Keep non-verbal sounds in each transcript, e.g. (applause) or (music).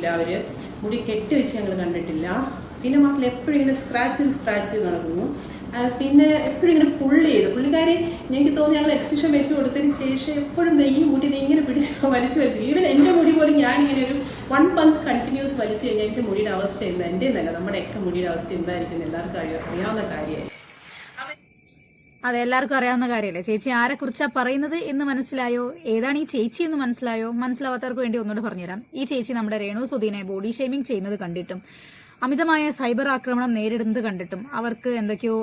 കണ്ടിട്ടില്ല അവർ മുടി കെട്ടി വെച്ച് ഞങ്ങൾ കണ്ടിട്ടില്ല. പിന്നെ മക്കളെ എപ്പോഴും ഇങ്ങനെ സ്ക്രാച്ച് സ്ക്രാച്ച് നടക്കുന്നു. പിന്നെ എപ്പോഴും ഇങ്ങനെ പുള്ളി ചെയ്ത്. പുള്ളിക്കാരി എനിക്ക് തോന്നുന്നു ഞങ്ങൾ എക്സിബിഷൻ വെച്ച് കൊടുത്തതിന് ശേഷം എപ്പോഴും ഈ മുടി ഇങ്ങനെ പിടിച്ച് (laughs) വലിച്ചു വലിച്ചു. ഈവൻ എന്റെ മുടി പോലും ഞാൻ ഇങ്ങനെ ഒരു വൺ മന്ത് കണ്ടിന്യൂസ് വലിച്ചു കഴിഞ്ഞാൽ എന്റെ മുടിയുടെ അവസ്ഥ എന്താ? എന്റെ എന്നല്ല നമ്മുടെയൊക്കെ മുടിയുടെ അവസ്ഥ എന്തായിരിക്കും എല്ലാവർക്കും അറിയാം അറിയാവുന്ന കാര്യമായി അതെ എല്ലാവർക്കും അറിയാവുന്ന കാര്യമല്ലേ ചേച്ചി ആരെ കുറിച്ചാ പറയുന്നത് എന്ന് മനസ്സിലായോ? ഏതാണ് ഈ ചേച്ചി എന്ന് മനസ്സിലായോ? മനസ്സിലാവാത്തവർക്ക് വേണ്ടി ഒന്നുകൂടെ പറഞ്ഞുതരാം. ഈ ചേച്ചി നമ്മുടെ രേണു സുധീനെ ബോഡി ഷേമിംഗ് ചെയ്യുന്നത് കണ്ടിട്ടും അമിതമായ സൈബർ ആക്രമണം നേരിടുന്നത് കണ്ടിട്ടും അവർക്ക് എന്തൊക്കെയോ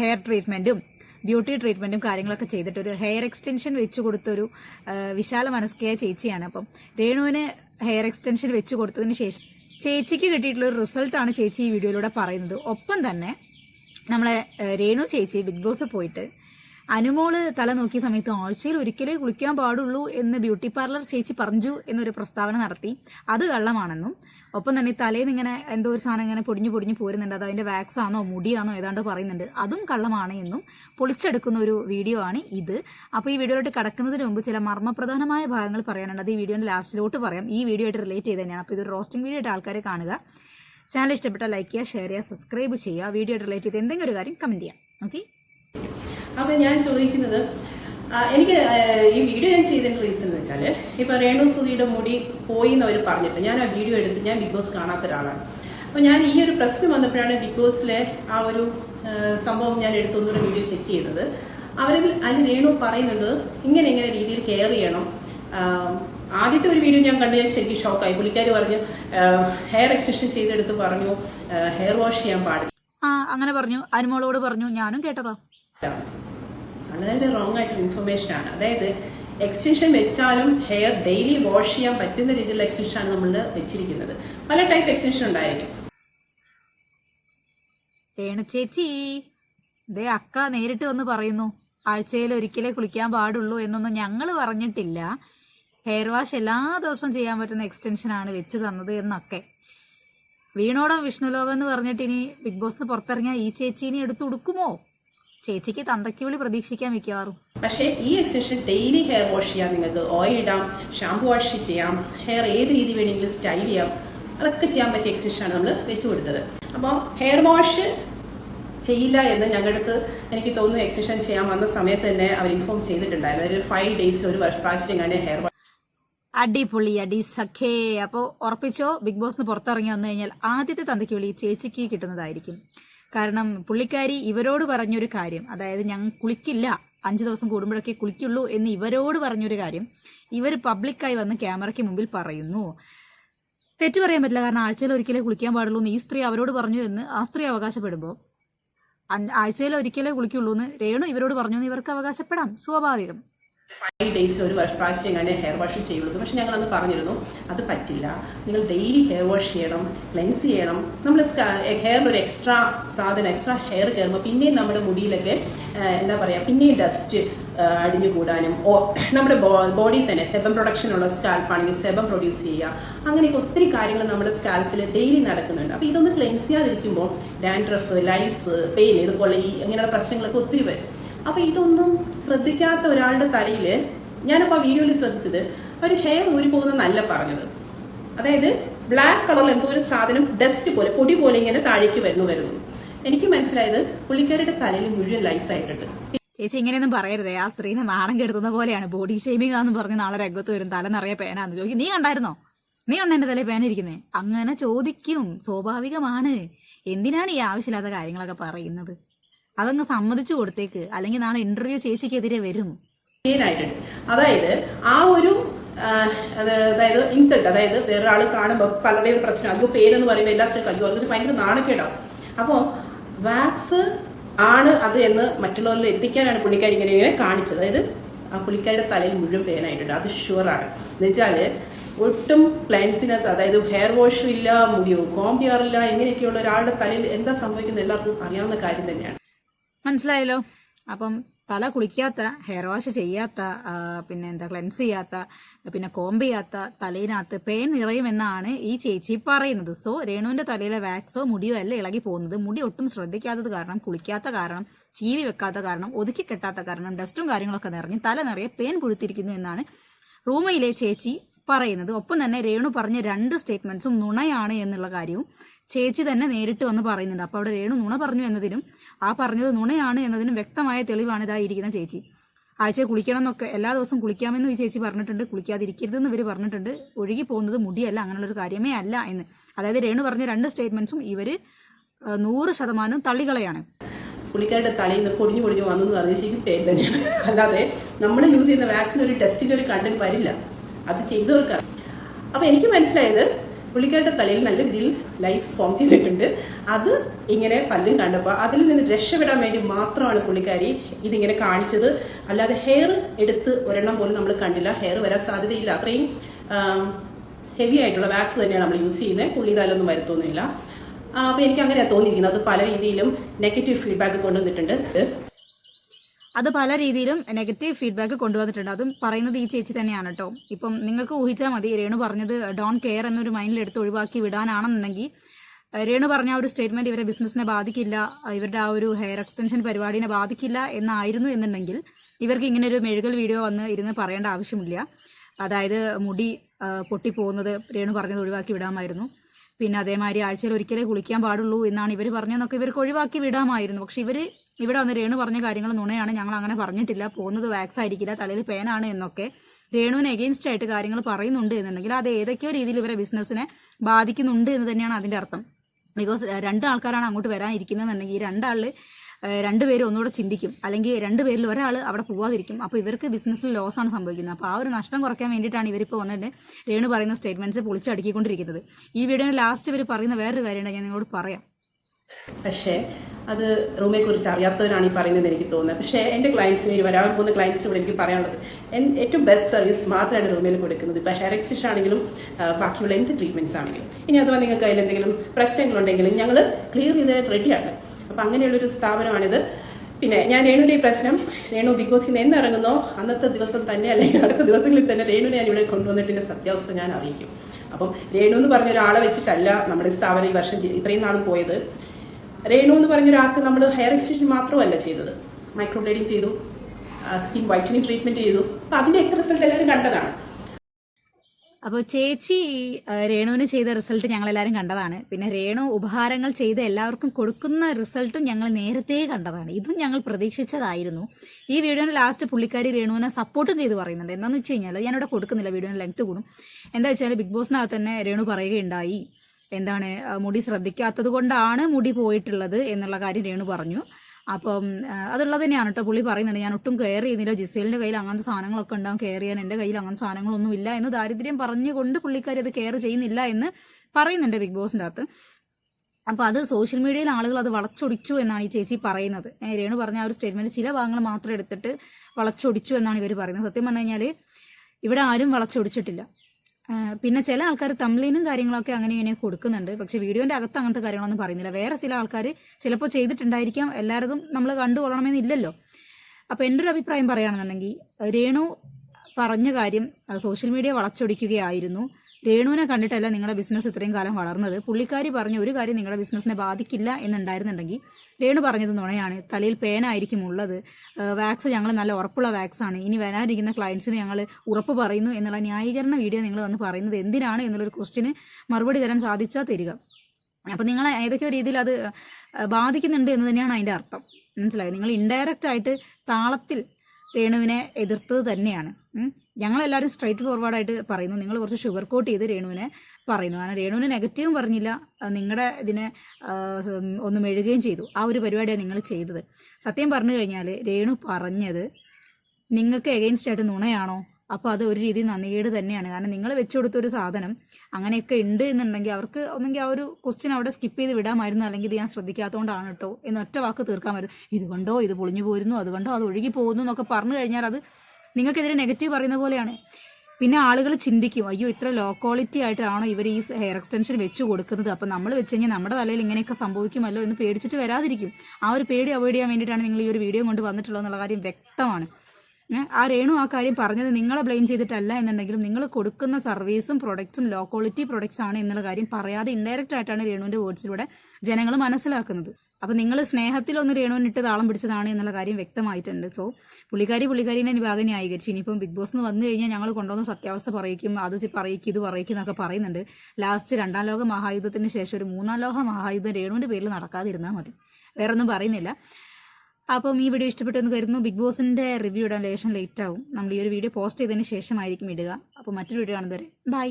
ഹെയർ ട്രീറ്റ്മെന്റും ബ്യൂട്ടി ട്രീറ്റ്മെന്റും കാര്യങ്ങളൊക്കെ ചെയ്തിട്ട് ഒരു ഹെയർ എക്സ്റ്റൻഷൻ വെച്ചു കൊടുത്തൊരു വിശാല മനസ്കയായ ചേച്ചിയാണ്. അപ്പം രേണുവിന് ഹെയർ എക്സ്റ്റൻഷൻ വെച്ചു കൊടുത്തതിന് ശേഷം ചേച്ചിക്ക് കിട്ടിയിട്ടുള്ള ഒരു റിസൾട്ടാണ് ചേച്ചി ഈ വീഡിയോയിലൂടെ പറയുന്നത്. ഒപ്പം തന്നെ നമ്മളെ രേണു ചേച്ചി ബിഗ് ബോസ് പോയിട്ട് അനുമോൾ തല നോക്കിയ സമയത്ത് ആഴ്ചയിൽ ഒരിക്കലേ കുളിക്കാൻ പാടുള്ളൂ എന്ന് ബ്യൂട്ടി പാർലർ ചേച്ചി പറഞ്ഞു എന്നൊരു പ്രസ്താവന നടത്തി. അത് കള്ളമാണെന്നും ഒപ്പം തന്നെ തലേന്ന് ഇങ്ങനെ എന്തോ ഒരു സാധനം ഇങ്ങനെ പൊടിഞ്ഞു പൊടിഞ്ഞു പോരുന്നുണ്ട്. അത് അതിന്റെ വാക്സ് ആണോ മുടിയാണോ ഏതാണ്ട് പറയുന്നുണ്ട്. അതും കള്ളമാണ് എന്നും പൊളിച്ചെടുക്കുന്ന ഒരു വീഡിയോ ആണ് ഇത്. അപ്പോൾ ഈ വീഡിയോയിലോട്ട് കടക്കുന്നതിന് മുമ്പ് ചില മർമ്മപ്രധാനമായ ഭാഗങ്ങൾ പറയാനുണ്ട്. അത് ഈ വീഡിയോന്റെ ലാസ്റ്റിലോട്ട് പറയാം. ഈ വീഡിയോ ആയിട്ട് റിലേറ്റ് ചെയ്ത് തന്നെയാണ്. അപ്പോൾ ഇതൊരു റോസ്റ്റിംഗ് വീഡിയോ ആയിട്ട് ആൾക്കാരെ കാണുക. ചാനൽ ഇഷ്ടപ്പെട്ടാൽ ലൈക്ക് ചെയ്യുക ഷെയർ ചെയ്യുക സബ്സ്ക്രൈബ് ചെയ്യുക. വീഡിയോ റിലേറ്റ് ചെയ്ത് എന്തെങ്കിലും ഒരു കാര്യം കമന്റ് ചെയ്യാം. ഓക്കെ അപ്പൊ ഞാൻ ചോദിക്കുന്നത് എനിക്ക് ഈ വീഡിയോ ഞാൻ ചെയ്തതിന്റെ റീസൺ എന്ന് വെച്ചാൽ ഇപ്പൊ രേണു സുധിയുടെ മുടി പോയി എന്ന് അവർ പറഞ്ഞിട്ട് ഞാൻ ആ വീഡിയോ എടുത്ത് ഞാൻ ബിഗ് ബോസ് കാണാത്ത ഒരാളാണ്. അപ്പൊ ഞാൻ ഈ ഒരു പ്രശ്നം വന്നപ്പോഴാണ് ബിഗ് ബോസിലെ ആ ഒരു സംഭവം ഞാൻ എടുത്തൊന്നുകൂടെ വീഡിയോ ചെക്ക് ചെയ്തത്. അവരിൽ അതിൽ രേണു പറയുന്നുണ്ട് ഇങ്ങനെ ഇങ്ങനെ രീതിയിൽ കെയർ ചെയ്യണം. ആദ്യത്തെ ഒരു വീഡിയോ ഞാൻ കണ്ടു ഞാൻ ശരിക്കും ഷോക്കായി പുള്ളിക്കാർ പറഞ്ഞു ഹെയർ എക്സ്റ്റൻഷൻ ചെയ്തെടുത്ത് പറഞ്ഞു ഹെയർ വാഷ് ചെയ്യാൻ പാടില്ല. ആ അങ്ങനെ പറഞ്ഞു. അനുമോളോട് പറഞ്ഞു ഞാനും കേട്ടതാ. വളരെ റോങ് ആയിട്ടുള്ള ഇൻഫർമേഷൻ ആണ്. അതായത് എക്സ്റ്റൻഷൻ വെച്ചാലും ഹെയർ ഡെയിലി വാഷ് ചെയ്യാൻ പറ്റുന്ന രീതിയിലുള്ള എക്സ്റ്റൻഷൻ ആണ് നമ്മൾ വെച്ചിരിക്കുന്നത്. പല ടൈപ്പ് എക്സ്റ്റൻഷൻ ഉണ്ടായിരിക്കും. ചേച്ചി ദേ അക്ക നേരിട്ട് വന്ന് പറയുന്നു ആഴ്ചയിൽ ഒരിക്കലേ കുളിക്കാൻ പാടുള്ളൂ എന്നൊന്നും ഞങ്ങൾ പറഞ്ഞിട്ടില്ല. ഹെയർ വാഷ് എല്ലാ ദിവസവും ചെയ്യാൻ പറ്റുന്ന എക്സ്റ്റൻഷൻ ആണ് വെച്ച് തന്നത് എന്നൊക്കെ. വീണോടം വിഷ്ണുലോകം എന്ന് പറഞ്ഞിട്ട് ഇനി ബിഗ് ബോസ് പുറത്തിറങ്ങിയ ഈ ചേച്ചീനെ എടുത്തു കൊടുക്കുമോ ചേച്ചിക്ക് തന്തയ്ക്ക് വിളി പ്രതീക്ഷിക്കാൻ മിക്കവാറും. പക്ഷേ ഈ എക്സ്റ്റൻഷൻ ഡെയിലി ഹെയർ വാഷ് ചെയ്യാം. നിങ്ങൾക്ക് ഓയിൽ ഇടാം ഷാംപൂ വാഷ് ചെയ്യാം ഹെയർ ഏത് രീതി വേണമെങ്കിലും സ്റ്റൈൽ ചെയ്യാം. അതൊക്കെ ചെയ്യാൻ പറ്റിയ ആണ് നമ്മൾ വെച്ചു കൊടുത്തത്. അപ്പോൾ ഹെയർ വാഷ് ചെയ്യില്ല എന്ന് ഞങ്ങളുടെ അടുത്ത് എനിക്ക് തോന്നുന്നു എക്സ്റ്റൻഷൻ ചെയ്യാൻ വന്ന സമയത്ത് തന്നെ അവർ ഇൻഫോം ചെയ്തിട്ടുണ്ടായിരുന്നു. ഒരു ഫൈവ് ഡേയ്സ് ഒരു പ്രാവശ്യം ഞാൻ ഹെയർ അടിപൊളി അടി സഖേ. അപ്പോൾ ഉറപ്പിച്ചോ ബിഗ് ബോസിന് പുറത്തിറങ്ങി വന്നു കഴിഞ്ഞാൽ ആദ്യത്തെ തന്തയ്ക്ക് വിളി ചേച്ചിക്ക് കിട്ടുന്നതായിരിക്കും. കാരണം പുള്ളിക്കാരി ഇവരോട് പറഞ്ഞൊരു കാര്യം അതായത് ഞങ്ങൾ കുളിക്കില്ല അഞ്ചു ദിവസം കൂടുമ്പോഴൊക്കെ കുളിക്കുള്ളൂ എന്ന് ഇവരോട് പറഞ്ഞൊരു കാര്യം ഇവർ പബ്ലിക്കായി വന്ന് ക്യാമറയ്ക്ക് മുമ്പിൽ പറയുന്നു. തെറ്റ് പറയാൻ പറ്റില്ല കാരണം ആഴ്ചയിൽ ഒരിക്കലേ കുളിക്കാൻ പാടുള്ളൂ എന്ന് ഈ സ്ത്രീ അവരോട് പറഞ്ഞു എന്ന് ആ സ്ത്രീ അവകാശപ്പെടുമ്പോൾ ആഴ്ചയിൽ ഒരിക്കലേ കുളിക്കുള്ളൂ എന്ന് രേണു ഇവരോട് പറഞ്ഞു എന്ന് ഇവർക്ക് അവകാശപ്പെടാം സ്വാഭാവികം. ഫൈവ് ഡേയ്സ് ഒരു വർഷ പ്രാവശ്യം എങ്ങനെ ഹെയർ വാഷ് ചെയ്യുള്ളൂ. പക്ഷെ ഞങ്ങൾ അന്ന് പറഞ്ഞിരുന്നു അത് പറ്റില്ല. നിങ്ങൾ ഡെയിലി ഹെയർ വാഷ് ചെയ്യണം ക്ലെൻസ് ചെയ്യണം. നമ്മൾ ഹെയറിൽ ഒരു എക്സ്ട്രാ സാധനം എക്സ്ട്രാ ഹെയർ കയറുമ്പോൾ പിന്നെയും നമ്മുടെ മുടിയിലൊക്കെ എന്താ പറയുക പിന്നെയും ഡസ്റ്റ് അടിഞ്ഞു കൂടാനും. ഓ നമ്മുടെ ബോഡിയിൽ തന്നെ സെബം പ്രൊഡക്ഷൻ ഉള്ള സ്കാൽപ്പാണെങ്കിൽ സെബം പ്രൊഡ്യൂസ് ചെയ്യുക. അങ്ങനെയൊക്കെ ഒത്തിരി കാര്യങ്ങൾ നമ്മുടെ സ്കാൽപ്പിൽ ഡെയിലി നടക്കുന്നുണ്ട്. അപ്പോൾ ഇതൊന്ന് ക്ലെൻസ് ചെയ്യാതിരിക്കുമ്പോൾ ഡാൻഡ്രഫ് ലൈസ് പെയിൻ ഇതുപോലെ ഈ ഇങ്ങനെയുള്ള പ്രശ്നങ്ങളൊക്കെ ഒത്തിരി വരും. അപ്പൊ ഇതൊന്നും ശ്രദ്ധിക്കാത്ത ഒരാളുടെ തലയിൽ ഞാനിപ്പോ ആ വീഡിയോയിൽ ശ്രദ്ധിച്ചത് ഒരു ഹെയർ ഊരി പോകുന്നതല്ല പറഞ്ഞത്. അതായത് ബ്ലാക്ക് കളറിൽ എന്തോ ഒരു സാധനം ഡസ്റ്റ് പോലെ പൊടി പോലെ ഇങ്ങനെ താഴേക്ക് വരുന്നു വരുന്നു. എനിക്ക് മനസ്സിലായത് പുള്ളിക്കാരുടെ തലയിൽ മുഴുവൻ ലൈസ് ആയിട്ടുണ്ട്. ചേച്ചി ഇങ്ങനെയൊന്നും പറയരുതേ. ആ സ്ത്രീനെ നാണം കെടുത്തുന്ന പോലെയാണ്. ബോഡി ഷേമിംഗ് ആണെന്ന് പറഞ്ഞ് നാളെ രംഗത്ത് വരും. തല നിറയെ പേനാന്ന് ചോദിക്കും. നീ കണ്ടായിരുന്നോ? നീ ഉണ്ട് എന്റെ തലയിൽ പേനിരിക്കുന്നേ? അങ്ങനെ ചോദിക്കും. സ്വാഭാവികമാണ്. എന്തിനാണ് ഈ ആവശ്യമില്ലാത്ത കാര്യങ്ങളൊക്കെ പറയുന്നത്? അതങ്ങ് സമ്മതിച്ചു കൊടുത്തേക്ക്. അല്ലെങ്കിൽ നാളെ ഇന്റർവ്യൂ ചേച്ചിക്കെതിരെ വരും. അതായത് ആ ഒരു അതായത് ഇൻസൾട്ട് അതായത് വേറൊരാൾ കാണുമ്പോൾ ഒരു പ്രശ്നം അയ്യോ പേരെന്ന് പറയുമ്പോൾ എല്ലാ സ്ത്രീ കയ്യോ അതൊരു ഭയങ്കര നാണക്കേടാവും. അപ്പോൾ വാക്സ് ആണ് അത് എന്ന് മറ്റുള്ളവരിൽ എത്തിക്കാനാണ് പുള്ളിക്കാരി ഇങ്ങനെ ഇങ്ങനെ കാണിച്ചത്. അതായത് ആ പുള്ളിക്കാരുടെ തലയിൽ മുഴുവൻ പേനായിട്ടുണ്ട് അത് ഷുവറാണ് എന്നുവെച്ചാൽ ഒട്ടും പ്ലാൻസിനസ് അതായത് ഹെയർ വാഷും ഇല്ല മുടിയോ കോമ്പ് ചെയ്യാറില്ല ഇങ്ങനെയൊക്കെയുള്ള ഒരാളുടെ തലയിൽ എന്താ സംഭവിക്കുന്നത് എല്ലാവർക്കും അറിയാവുന്ന കാര്യം തന്നെയാണ്. മനസ്സിലായല്ലോ? അപ്പം തല കുളിക്കാത്ത ഹെയർ വാഷ് ചെയ്യാത്ത പിന്നെ എന്താ ക്ലെൻസ് ചെയ്യാത്ത പിന്നെ കോമ്പ് ചെയ്യാത്ത തലയിനകത്ത് പേൻ നിറയുമെന്നാണ് ഈ ചേച്ചി പറയുന്നത്. സോ രേണുവിന്റെ തലയിലെ വാക്സോ മുടിയോ അല്ല ഇളകി പോകുന്നത്. മുടി ഒട്ടും ശ്രദ്ധിക്കാത്തത് കാരണം കുളിക്കാത്ത കാരണം ചീവി വെക്കാത്ത കാരണം ഒതുക്കി കെട്ടാത്ത കാരണം ഡസ്റ്റും കാര്യങ്ങളൊക്കെ നിറഞ്ഞ് തല നിറയെ പേൻ പുഴുത്തിരിക്കുന്നു എന്നാണ് റൂമയിലെ ചേച്ചി പറയുന്നത്. ഒപ്പം തന്നെ രേണു പറഞ്ഞ രണ്ട് സ്റ്റേറ്റ്മെന്റ്സും നുണയാണ് എന്നുള്ള കാര്യവും ചേച്ചി തന്നെ നേരിട്ട് വന്ന് പറയുന്നുണ്ട്. അപ്പോൾ അവിടെ രേണു നുണ പറഞ്ഞു എന്നതിനും ആ പറഞ്ഞത് നുണയാണ് എന്നതിന് വ്യക്തമായ തെളിവാണ് ഇതായിരിക്കുന്ന ചേച്ചി. ആഴ്ച കുളിക്കണം എന്നൊക്കെ എല്ലാ ദിവസവും കുളിക്കാമെന്ന് ഈ ചേച്ചി പറഞ്ഞിട്ടുണ്ട്. കുളിക്കാതിരിക്കരുതെന്ന് ഇവർ പറഞ്ഞിട്ടുണ്ട്. ഒഴുകി പോകുന്നത് മുടിയല്ല അങ്ങനെയുള്ളൊരു കാര്യമേ അല്ല എന്ന്. അതായത് രേണു പറഞ്ഞ രണ്ട് സ്റ്റേറ്റ്മെന്റ്സും ഇവർ നൂറ് ശതമാനം തള്ളികളയാണ്. പുള്ളിക്കാരുടെ തലയിൽ നിന്ന് പൊടിഞ്ഞു പൊടിഞ്ഞു വന്നു എന്ന് പറഞ്ഞാൽ പേര് തന്നെയാണ്. അല്ലാതെ നമ്മൾ യൂസ് ചെയ്യുന്ന വാക്സിൻ ഒരു ടെസ്റ്റിന്റെ ഒരു കണ്ടന്റ് വരില്ല. അത് ചെയ്തവർക്കാണ് അപ്പൊ എനിക്ക് മനസ്സിലായത് പുള്ളിക്കാരുടെ തലയിൽ നല്ല രീതിയിൽ ലൈസ് ഫോം ചെയ്തിട്ടുണ്ട്. അത് ഇങ്ങനെ പല്ലും കണ്ടപ്പോൾ അതിൽ നിന്ന് രക്ഷപ്പെടാൻ വേണ്ടി മാത്രമാണ് പുള്ളിക്കാരി ഇതിങ്ങനെ കാണിച്ചത്. അല്ലാതെ ഹെയർ എടുത്ത് ഒരെണ്ണം പോലും നമ്മൾ കണ്ടില്ല. ഹെയർ വരാൻ സാധ്യതയില്ല. അത്രയും ഹെവി ആയിട്ടുള്ള വാക്സ് തന്നെയാണ് നമ്മൾ യൂസ് ചെയ്യുന്നത്. പുള്ളി തലൊന്നും വരുത്തൊന്നുമില്ല. അപ്പോൾ അപ്പൊ എനിക്ക് അങ്ങനെ തോന്നിയിരിക്കുന്നത്. അത് പല രീതിയിലും നെഗറ്റീവ് ഫീഡ്ബാക്ക് കൊണ്ടുവന്നിട്ടുണ്ട്. അത് പല രീതിയിലും നെഗറ്റീവ് ഫീഡ്ബാക്ക് കൊണ്ടുവന്നിട്ടുണ്ട്. അതും പറയുന്നത് ഈ ചേച്ചി തന്നെയാണ് കേട്ടോ. ഇപ്പം നിങ്ങൾക്ക് ഊഹിച്ചാൽ മതി രേണു പറഞ്ഞത് ഡോൺ കെയർ എന്നൊരു മൈൻഡിലെടുത്ത് ഒഴിവാക്കി വിടാനാണെന്നുണ്ടെങ്കിൽ രേണു പറഞ്ഞ ഒരു സ്റ്റേറ്റ്മെന്റ് ഇവരെ ബിസിനസ്സിനെ ബാധിക്കില്ല ഇവരുടെ ആ ഒരു ഹെയർ എക്സ്റ്റൻഷൻ പരിപാടിനെ ബാധിക്കില്ല എന്നായിരുന്നു എന്നുണ്ടെങ്കിൽ ഇവർക്ക് ഇങ്ങനെ ഒരു മെഴുകൽ വീഡിയോ വന്ന് ഇരുന്ന് പറയേണ്ട ആവശ്യമില്ല. അതായത് മുടി പൊട്ടിപ്പോകുന്നത് രേണു പറഞ്ഞത് ഒഴിവാക്കി വിടാമായിരുന്നു. പിന്നെ അതേമാതിരി ആഴ്ചയിൽ ഒരിക്കലേ കുളിക്കാൻ പാടുള്ളൂ എന്നാണ് ഇവർ പറഞ്ഞതെന്നൊക്കെ ഇവർക്ക് ഒഴിവാക്കി വിടാമായിരുന്നു. പക്ഷെ ഇവർ ഇവിടെ വന്ന് രേണു പറഞ്ഞ കാര്യങ്ങൾ നുണയാണ്. ഞങ്ങൾ അങ്ങനെ പറഞ്ഞിട്ടില്ല. പോകുന്നത് വാക്സ് ആയിരിക്കില്ല. തലയിൽ പേനാണ് എന്നൊക്കെ രേണുവിന് എഗെയിൻസ്റ്റ് ആയിട്ട് കാര്യങ്ങൾ പറയുന്നുണ്ട് എന്നുണ്ടെങ്കിൽ അത് ഏതൊക്കെയോ രീതിയിൽ ഇവരെ ബിസിനസ്സിനെ ബാധിക്കുന്നുണ്ട് എന്ന് തന്നെയാണ് അതിന്റെ അർത്ഥം. ബിക്കോസ് രണ്ട് ആൾക്കാരാണ് അങ്ങോട്ട് വരാനിരിക്കുന്നതെന്നുണ്ടെങ്കിൽ ഈ രണ്ടാളിൽ രണ്ടുപേരും ഒന്നുകൂടെ ചിന്തിക്കും. അല്ലെങ്കിൽ രണ്ടുപേരിൽ ഒരാൾ അവിടെ പോവാതിരിക്കും. അപ്പോൾ ഇവർക്ക് ബിസിനസ്സിൽ ലോസ് ആണ് സംഭവിക്കുന്നത്. അപ്പോൾ ആ ഒരു നഷ്ടം കുറയ്ക്കാൻ വേണ്ടിയിട്ടാണ് ഇവരിപ്പോൾ വന്നിട്ട് രേണു പറയുന്ന സ്റ്റേറ്റ്മെന്റ്സ് പൊളിച്ചടുക്കിക്കൊണ്ടിരിക്കുന്നത് ഈ വീഡിയോയുടെ ലാസ്റ്റ് ഇവർ പറയുന്ന വേറൊരു കാര്യമുണ്ട് ഞാൻ നിങ്ങളോട് പറയാം. പക്ഷേ അത് റൂമിനെ കുറിച്ച് അറിയാത്തവരാണ് ഈ പറയുന്നത് എനിക്ക് തോന്നുന്നത്. പക്ഷേ എന്റെ ക്ലയൻസിന് ഇനി വരാൻ പോകുന്ന ക്ലയൻസിനോട് എനിക്ക് പറയാനുള്ളത് ഏറ്റവും ബെസ്റ്റ് സർവീസ് മാത്രമാണ് റൂമിൽ കൊടുക്കുന്നത്. ഇപ്പോൾ ഹെയർ എക്സ്റ്റൻഷൻ ആണെങ്കിലും ബാക്കിയുള്ള എന്ത് ട്രീറ്റ്മെന്റ്സ് ആണെങ്കിലും. ഇനി അഥവാ നിങ്ങൾക്ക് അതിൽ എന്തെങ്കിലും പ്രശ്നങ്ങളുണ്ടെങ്കിലും ഞങ്ങൾ ക്ലിയർ ചെയ്ത് റെഡിയാണ് അപ്പം അങ്ങനെയുള്ളൊരു സ്ഥാപനമാണിത്. പിന്നെ ഞാൻ രേണുവിന്റെ ഈ പ്രശ്നം രേണു ബിഗ് ബോസിൽ നിന്ന് എന്നിറങ്ങുന്നോ? അന്നത്തെ ദിവസം തന്നെ അല്ലെങ്കിൽ അടുത്ത ദിവസങ്ങളിൽ തന്നെ രേണുവിനെ ഞാൻ ഇവിടെ കൊണ്ടുവന്നിട്ടിന്റെ സത്യാവസ്ഥ ഞാൻ അറിയിക്കും. അപ്പം രേണു എന്ന് പറഞ്ഞ ഒരാളെ വെച്ചിട്ടല്ല നമ്മുടെ സ്ഥാപനം ഈ വർഷം ഇത്രയും നാളും പോയത്. രേണു എന്ന് പറഞ്ഞ ഒരാൾക്ക് നമ്മൾ ഹെയർ എക്സ്റ്റൻഷൻ മാത്രമല്ല ചെയ്തത്. മൈക്രോ ബ്ലേഡിംഗ് ചെയ്തു സ്കിൻ വൈറ്റനിങ് ട്രീറ്റ്മെന്റ് ചെയ്തു. അപ്പൊ അതിന്റെയൊക്കെ റിസൾട്ട് എല്ലാവരും കണ്ടതാണ്. അപ്പോൾ ചേച്ചി രേണുവിന് ചെയ്ത റിസൾട്ട് ഞങ്ങൾ എല്ലാവരും കണ്ടതാണ്. പിന്നെ രേണു ഉപഹാരങ്ങൾ ചെയ്ത് എല്ലാവർക്കും കൊടുക്കുന്ന റിസൾട്ടും ഞങ്ങൾ നേരത്തെ കണ്ടതാണ്. ഇതും ഞങ്ങൾ പ്രതീക്ഷിച്ചതായിരുന്നു. ഈ വീഡിയോയുടെ ലാസ്റ്റ് പുള്ളിക്കാരി രേണുവിനെ സപ്പോർട്ടും ചെയ്ത് പറയുന്നുണ്ട്. എന്താണെന്ന് വെച്ച് കഴിഞ്ഞാൽ ഞാനിവിടെ കൊടുക്കുന്നില്ല വീഡിയോ ലെങ്ത് കൂടും. എന്താ വെച്ചാൽ ബിഗ് ബോസിനകത്ത് തന്നെ രേണു പറയുകയുണ്ടായി. എന്താണ് മുടി ശ്രദ്ധിക്കാത്തത് കൊണ്ടാണ് മുടി പോയിട്ടുള്ളത് എന്നുള്ള കാര്യം രേണു പറഞ്ഞു. അപ്പം അതുള്ളത് തന്നെയാണ് കേട്ടോ പുള്ളി പറയുന്നുണ്ട് ഞാൻ ഒട്ടും കെയർ ചെയ്യുന്നില്ല. ജിസേലിന്റെ കയ്യിൽ അങ്ങനത്തെ സാധനങ്ങളൊക്കെ ഉണ്ടാവും. കെയർ ചെയ്യാൻ എന്റെ കയ്യിൽ അങ്ങനത്തെ സാധനങ്ങളൊന്നും ഇല്ല എന്ന് ദാരിദ്ര്യം പറഞ്ഞുകൊണ്ട് പുള്ളിക്കാരി അത് കെയർ ചെയ്യുന്നില്ല എന്ന് പറയുന്നുണ്ട് ബിഗ് ബോസിന്റെ അകത്ത്. അപ്പൊ അത് സോഷ്യൽ മീഡിയയിൽ ആളുകൾ അത് വളച്ചൊടിച്ചു എന്നാണ് ഈ ചേച്ചി പറയുന്നത്. രേണു പറഞ്ഞ ആ ഒരു സ്റ്റേറ്റ്മെന്റ് ചില ഭാഗങ്ങൾ മാത്രം എടുത്തിട്ട് വളച്ചൊടിച്ചു എന്നാണ് ഇവർ പറയുന്നത്. സത്യം പറഞ്ഞു കഴിഞ്ഞാൽ ഇവിടെ ആരും വളച്ചൊടിച്ചിട്ടില്ല. പിന്നെ ചില ആൾക്കാർ തമ്മിലിനും കാര്യങ്ങളൊക്കെ അങ്ങനെ ഇങ്ങനെ കൊടുക്കുന്നുണ്ട്. പക്ഷെ വീഡിയോന്റെ അകത്ത് അങ്ങനത്തെ കാര്യങ്ങളൊന്നും പറയുന്നില്ല. വേറെ ചില ആൾക്കാർ ചിലപ്പോൾ ചെയ്തിട്ടുണ്ടായിരിക്കാം. എല്ലാവരും നമ്മൾ കണ്ടുകൊള്ളണമെന്നില്ലല്ലോ അപ്പൊ എന്റെ ഒരു അഭിപ്രായം പറയുകയാണെന്നുണ്ടെങ്കിൽ രേണു പറഞ്ഞ കാര്യം സോഷ്യൽ മീഡിയ വളച്ചൊടിക്കുകയായിരുന്നു. രേണുവിനെ കണ്ടിട്ടല്ല നിങ്ങളുടെ ബിസിനസ് ഇത്രയും കാലം വളർന്നത്. പുള്ളിക്കാരി പറഞ്ഞ ഒരു കാര്യം നിങ്ങളുടെ ബിസിനസ്സിനെ ബാധിക്കില്ല എന്നുണ്ടായിരുന്നുണ്ടെങ്കിൽ രേണു പറഞ്ഞത് നുണയാണ്. തലയിൽ പേനായിരിക്കും ഉള്ളത്. വാക്സ് ഞങ്ങൾ നല്ല ഉറപ്പുള്ള വാക്സ് ആണ്. ഇനി വരാനിരിക്കുന്ന ക്ലയൻസിന് ഞങ്ങൾ ഉറപ്പ് പറയുന്നു എന്നുള്ള ന്യായീകരണ വീഡിയോ നിങ്ങൾ വന്ന് പറയുന്നത് എന്തിനാണ് എന്നുള്ളൊരു ക്വസ്റ്റിന് മറുപടി തരാൻ സാധിച്ചാൽ തരിക. അപ്പം നിങ്ങൾ ഏതൊക്കെയോ രീതിയിൽ അത് ബാധിക്കുന്നുണ്ട് എന്ന് തന്നെയാണ് അതിന്റെ അർത്ഥം. മനസ്സിലായി? നിങ്ങൾ ഇൻഡയറക്റ്റ് ആയിട്ട് താളത്തിൽ രേണുവിനെ എതിർത്തത് തന്നെയാണ്. ഞങ്ങളെല്ലാവരും സ്ട്രൈറ്റ് ഫോർവേഡ് ആയിട്ട് പറയുന്നു. നിങ്ങൾ കുറച്ച് ഷുഗർ കോട്ട് ചെയ്ത് രേണുവിനെ പറയുന്നു. കാരണം രേണുവിന് നെഗറ്റീവും പറഞ്ഞില്ല. നിങ്ങളുടെ ഇതിനെ ഒന്ന് മെഴുകുകയും ചെയ്തു. ആ ഒരു പരിപാടിയാണ് നിങ്ങൾ ചെയ്തത്. സത്യം പറഞ്ഞു കഴിഞ്ഞാൽ രേണു പറഞ്ഞത് നിങ്ങൾക്ക് എഗെയിൻസ്റ്റ് ആയിട്ട് നുണയാണോ? അപ്പോൾ അത് ഒരു രീതി നന്ദികേട് തന്നെയാണ്. കാരണം നിങ്ങൾ വെച്ചു കൊടുത്തൊരു സാധനം അങ്ങനെയൊക്കെ ഉണ്ട് എന്നുണ്ടെങ്കിൽ അവർക്ക് ഒന്നെങ്കിൽ ആ ഒരു ക്വസ്റ്റ്യൻ അവിടെ സ്കിപ്പ് ചെയ്ത് വിടാമായിരുന്നു. അല്ലെങ്കിൽ ഇത് ഞാൻ ശ്രദ്ധിക്കാത്തതുകൊണ്ടാണ് കേട്ടോ. എന്ന് ഒറ്റ വാക്ക് തീർക്കാൻ തീർക്കാമായിരുന്നു ഇതുകൊണ്ടോ ഇത് പൊളിഞ്ഞു പോയിരുന്നു അതുകൊണ്ടോ അത് ഒഴുകി പോകുന്നു എന്നൊക്കെ പറഞ്ഞു കഴിഞ്ഞാൽ അത് നിങ്ങൾക്കെതിരെ നെഗറ്റീവ് പറയുന്ന പോലെയാണ്. പിന്നെ ആളുകൾ ചിന്തിക്കും അയ്യോ ഇത്ര ലോ ക്വാളിറ്റി ആയിട്ടാണോ ഇവർ ഈ ഹെയർ എക്സ്റ്റൻഷൻ വെച്ച് കൊടുക്കുന്നത്? അപ്പം നമ്മൾ വെച്ച് കഴിഞ്ഞാൽ നമ്മുടെ തലയിൽ ഇങ്ങനെയൊക്കെ സംഭവിക്കുമല്ലോ? എന്ന് പേടിച്ചിട്ട് വരാതിരിക്കും. ആ ഒരു പേടി അവോയ്ഡ് ചെയ്യാൻ വേണ്ടിയിട്ടാണ് നിങ്ങൾ ഈ ഒരു വീഡിയോ കൊണ്ട് വന്നിട്ടുള്ളത് എന്നുള്ള കാര്യം വ്യക്തമാണ്. ആ രേണു ആ കാര്യം പറഞ്ഞത് നിങ്ങളെ ബ്ലെയിം ചെയ്തിട്ടല്ല എന്നുണ്ടെങ്കിലും നിങ്ങൾ കൊടുക്കുന്ന സർവീസും പ്രൊഡക്ട്സും ലോ ക്വാളിറ്റി പ്രൊഡക്ട്സ് ആണ് എന്നുള്ള കാര്യം പറയാതെ ഇൻഡയറക്റ്റ് ആയിട്ടാണ് രേണുവിന്റെ വേർഡ്സിലൂടെ ജനങ്ങൾ മനസ്സിലാക്കുന്നത്. അപ്പൊ നിങ്ങൾ സ്നേഹത്തിൽ സ്നേഹത്തിലൊന്ന് രേണുവിനിട്ട് താളം പിടിച്ചതാണ് എന്നുള്ള കാര്യം വ്യക്തമായിട്ടുണ്ട്. സോ പുള്ളിക്കാരി പുള്ളിക്കാരിനെ ഭാഗം ന്യായീകരിച്ചു. ഇനിയിപ്പം ബിഗ് ബോസ് എന്ന് വന്നു കഴിഞ്ഞാൽ ഞങ്ങൾ കൊണ്ടുവന്ന സത്യാവസ്ഥ പറയിക്കും അത് പറയിക്കും ഇത് പറയിക്കും എന്നൊക്കെ പറയുന്നുണ്ട്. ലാസ്റ്റ് രണ്ടാം ലോക മഹായുദ്ധത്തിന് ശേഷം ഒരു മൂന്നാം ലോക മഹായുദ്ധം രേണുവിന്റെ പേരിൽ നടക്കാതിരുന്നാൽ മതി. വേറൊന്നും പറയുന്നില്ല. അപ്പം ഈ വീഡിയോ ഇഷ്ടപ്പെട്ടു എന്ന് കരുതുന്നു. ബിഗ് ബോസിന്റെ റിവ്യൂ ഇടാൻ ലേശം ലേറ്റ് ആവും. നമ്മൾ ഈ ഒരു വീഡിയോ പോസ്റ്റ് ചെയ്തതിന് ശേഷമായിരിക്കും ഇടുക. അപ്പോൾ മറ്റൊരു വീഡിയോ കാണുന്നവരെ ബൈ